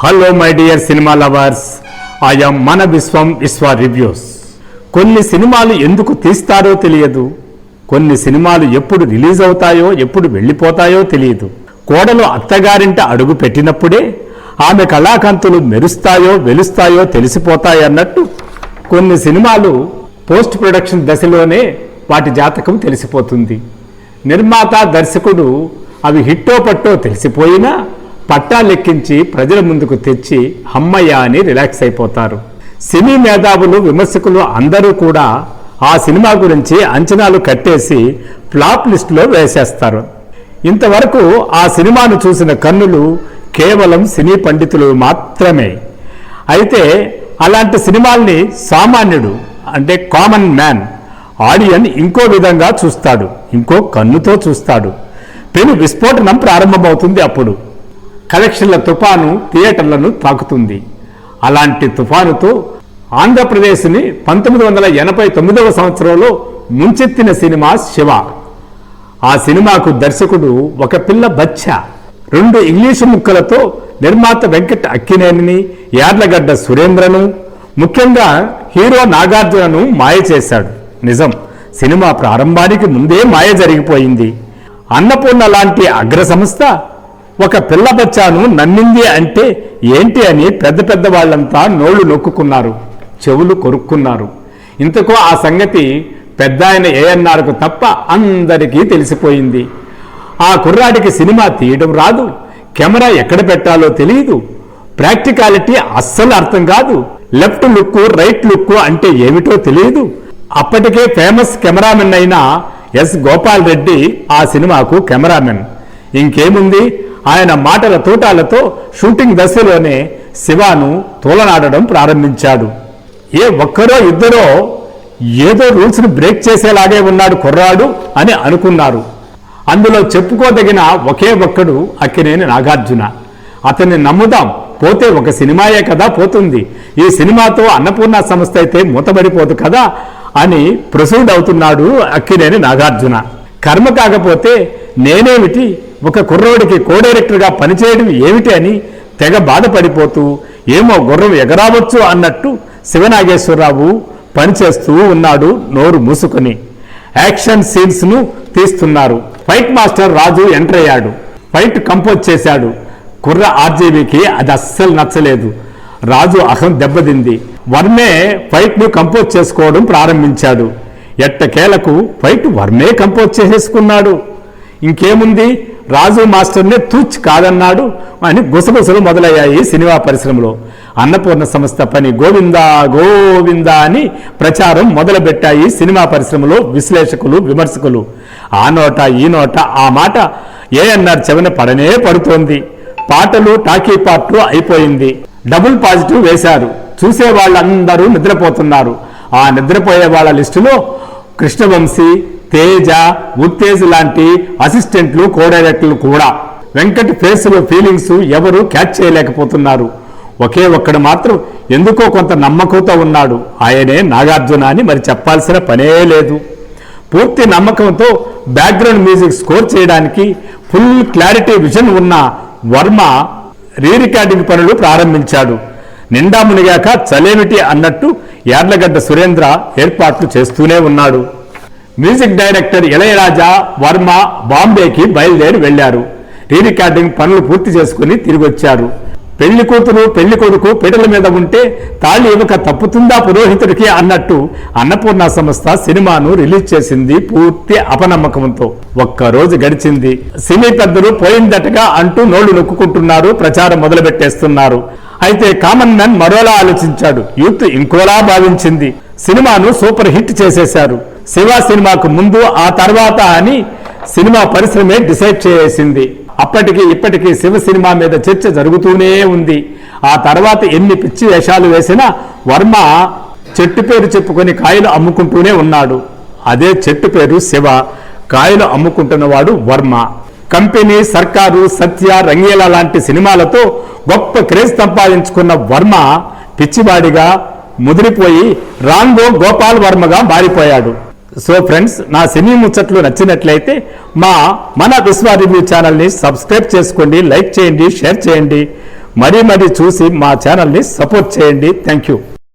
Hello my dear cinema lovers ఆయా మన విశ్వం విశ్వ రివ్యూస్ కొన్ని సినిమాలు ఎందుకు తీస్తారో తెలియదు. కొన్ని సినిమాలు ఎప్పుడు రిలీజ్ అవుతాయో ఎప్పుడు వెళ్ళిపోతాయో తెలియదు. కోడలు అత్తగారింట అడుగు పెట్టినప్పుడే ఆమె కళాకంతులు మెరుస్తాయో వెలుస్తాయో తెలిసిపోతాయన్నట్టు కొన్ని సినిమాలు పోస్ట్ ప్రొడక్షన్ దశలోనే వాటి జాతకం తెలిసిపోతుంది. నిర్మాత దర్శకుడు అవి హిట్టో పట్టో తెలిసిపోయినా పట్టా లెక్కించి ప్రజల ముందుకు తెచ్చి అమ్మయ్య అని రిలాక్స్ అయిపోతారు. సినీ మేధావులు విమర్శకులు అందరూ కూడా ఆ సినిమా గురించి అంచనాలు కట్టేసి ఫ్లాప్ లిస్టులో వేసేస్తారు. ఇంతవరకు ఆ సినిమాను చూసిన కన్నులు కేవలం సినీ పండితులు మాత్రమే. అయితే అలాంటి సినిమాల్ని సామాన్యుడు అంటే కామన్ మ్యాన్ ఆడియన్ ఇంకో విధంగా చూస్తాడు ఇంకో కన్నుతో చూస్తాడు. పెను విస్ఫోటనం ప్రారంభమవుతుంది అప్పుడు. కలెక్షన్ల తుఫాను థియేటర్లను తాకుతుంది. అలాంటి తుఫానుతో ఆంధ్రప్రదేశ్ని పంతొమ్మిది వందల ఎనభై తొమ్మిదవ సంవత్సరంలో ముంచెత్తిన సినిమా శివ. ఆ సినిమాకు దర్శకుడు ఒక పిల్ల బచ్చ. రెండు ఇంగ్లీషు ముక్కలతో నిర్మాత వెంకట అక్కినేనిని యార్లగడ్డ సురేంద్రను ముఖ్యంగా హీరో నాగార్జునను మాయ చేశాడు. నిజం సినిమా ప్రారంభానికి ముందే మాయ జరిగిపోయింది. అన్నపూర్ణ లాంటి అగ్ర సంస్థ ఒక పిల్ల బచ్చాను నమ్మింది అంటే ఏంటి అని పెద్ద పెద్ద వాళ్ళంతా నోళ్ళు నొక్కుకున్నారు చెవులు కొరుక్కున్నారు. ఇంతకు ఆ సంగతి పెద్ద ఆయన ఏఎన్ఆర్కు తప్ప అందరికీ తెలిసిపోయింది. ఆ కుర్రాడికి సినిమా తీయడం రాదు కెమెరా ఎక్కడ పెట్టాలో తెలియదు ప్రాక్టికాలిటీ అస్సలు అర్థం కాదు లెఫ్ట్ లుక్ రైట్ లుక్ అంటే ఏమిటో తెలియదు అప్పటికే ఫేమస్ కెమెరామెన్ అయిన ఎస్ గోపాల్ రెడ్డి ఆ సినిమాకు కెమెరామెన్. ఇంకేముంది? ఆయన మాటల తూటాలతో షూటింగ్ దశలోనే శివాను తోలనాడడం ప్రారంభించాడు. ఏ ఒక్కరో ఇద్దరో ఏదో రూల్స్ని బ్రేక్ చేసేలాగే ఉన్నాడు కుర్రాడు అని అనుకున్నారు. అందులో చెప్పుకోదగిన ఒకే ఒక్కడు అక్కినేని నాగార్జున. అతన్ని నమ్ముదాం పోతే ఒక సినిమాయే కదా పోతుంది. ఈ సినిమాతో అన్నపూర్ణ సంస్థ అయితే మూతబడిపోదు కదా అని ప్రొసీడ్ అవుతున్నాడు అక్కినేని నాగార్జున. కర్మ కాకపోతే నేనేమిటి? ఒక కుర్రోడికి కో డైరెక్టర్గా పనిచేయడం ఏమిటి అని తెగ బాధపడిపోతూ ఏమో గుర్రం ఎగరావచ్చు అన్నట్టు శివనాగేశ్వరరావు పనిచేస్తూ ఉన్నాడు నోరు మూసుకొని. యాక్షన్ సీన్స్ను తీస్తున్నారు. ఫైట్ మాస్టర్ రాజు ఎంటర్ అయ్యాడు. ఫైట్ కంపోజ్ చేశాడు. కుర్ర ఆర్జీబీకి అది అస్సలు నచ్చలేదు. రాజు అహం దెబ్బతింది. వర్మే ఫైట్ను కంపోజ్ చేసుకోవడం ప్రారంభించాడు. ఎట్టకేలకు ఫైట్ వర్మే కంపోజ్ చేసేసుకున్నాడు. ఇంకేముంది? రాజు మాస్టర్నే తూచ్ కాదన్నాడు. అని గుసగుసలు మొదలయ్యాయి సినిమా పరిశ్రమలో. అన్నపూర్ణ సంస్థ పని గోవిందా గోవిందా అని ప్రచారం మొదలుపెట్టాయి సినిమా పరిశ్రమలో విశ్లేషకులు విమర్శకులు. ఆ నోట ఈ నోట ఆ మాట ఏఎన్ఆర్ చెవిన పడనే పడుతోంది. పాటలు టాకీ పాటలు అయిపోయింది. డబుల్ పాజిటివ్ వేశారు. చూసే వాళ్ళందరూ నిద్రపోతున్నారు. ఆ నిద్రపోయే వాళ్ళ లిస్టులో కృష్ణవంశీ తేజ ఉత్తేజ్ లాంటి అసిస్టెంట్లు కోడైరెక్టర్లు కూడా. వెంకట్ ఫేస్లో ఫీలింగ్స్ ఎవరు క్యాచ్ చేయలేకపోతున్నారు. ఒకే ఒక్కడు మాత్రం ఎందుకో కొంత నమ్మకంతో ఉన్నాడు. ఆయనే నాగార్జున అని మరి చెప్పాల్సిన పనే లేదు. పూర్తి నమ్మకంతో బ్యాక్గ్రౌండ్ మ్యూజిక్ స్కోర్ చేయడానికి ఫుల్ క్లారిటీ విజన్ ఉన్న వర్మ రీ రికార్డింగ్ పనులు ప్రారంభించాడు. నిండా మునిగాక చలేమిటి అన్నట్టు యార్లగడ్డ సురేంద్ర ఏర్పాట్లు చేస్తూనే ఉన్నాడు. మ్యూజిక్ డైరెక్టర్ ఇళయరాజా వర్మ బాంబేకి బయలుదేరి వెళ్ళారు రీ రికార్డింగ్ పనులు పూర్తి చేసుకుని తిరిగి వచ్చారు పెళ్ళి కూతురు పెళ్ళి కొడుకు పీటల మీద ఉంటే తాళి ఇవ్వక తప్పుతుందా పురోహితుడికి అన్నట్టు అన్నపూర్ణ సంస్థ సినిమాను రిలీజ్ చేసింది పూర్తి అపనమ్మకంతో. ఒక్క రోజు గడిచింది. సినీ పెద్దలు పోయిందటగా అంటూ నోళ్ళు నొక్కుంటున్నారు ప్రచారం మొదలుపెట్టేస్తున్నారు. అయితే కామన్ మ్యాన్ మరోలా ఆలోచించాడు. యూత్ ఇంకోలా భావించింది. సినిమాను సూపర్ హిట్ చేసేశారు. శివ సినిమాకు ముందు ఆ తర్వాత అని సినిమా పరిశ్రమే డిసైడ్ చేసింది. అప్పటికి ఇప్పటికీ శివ సినిమా మీద చర్చ జరుగుతూనే ఉంది. ఆ తర్వాత ఎన్ని పిచ్చి వేషాలు వేసినా వర్మ చెట్టు పేరు చెప్పుకొని కాయలు అమ్ముకుంటూనే ఉన్నాడు. అదే చెట్టు పేరు శివ కాయలు అమ్ముకుంటున్నవాడు వర్మ. కంపెనీ సర్కారు సత్య రంగేల లాంటి సినిమాలతో గొప్ప క్రేజ్ సంపాదించుకున్న వర్మ పిచ్చివాడిగా ముదిరిపోయి రాంగో గోపాల్ వర్మగా మారిపోయాడు. సో ఫ్రెండ్స్ నా సినీ ముచ్చట్లు నచ్చినట్లయితే మా మన విశ్వ రివ్యూ ఛానల్ని సబ్స్క్రైబ్ చేసుకోండి లైక్ చేయండి షేర్ చేయండి. మరీ మరీ చూసి మా ఛానల్ని సపోర్ట్ చేయండి. Thank you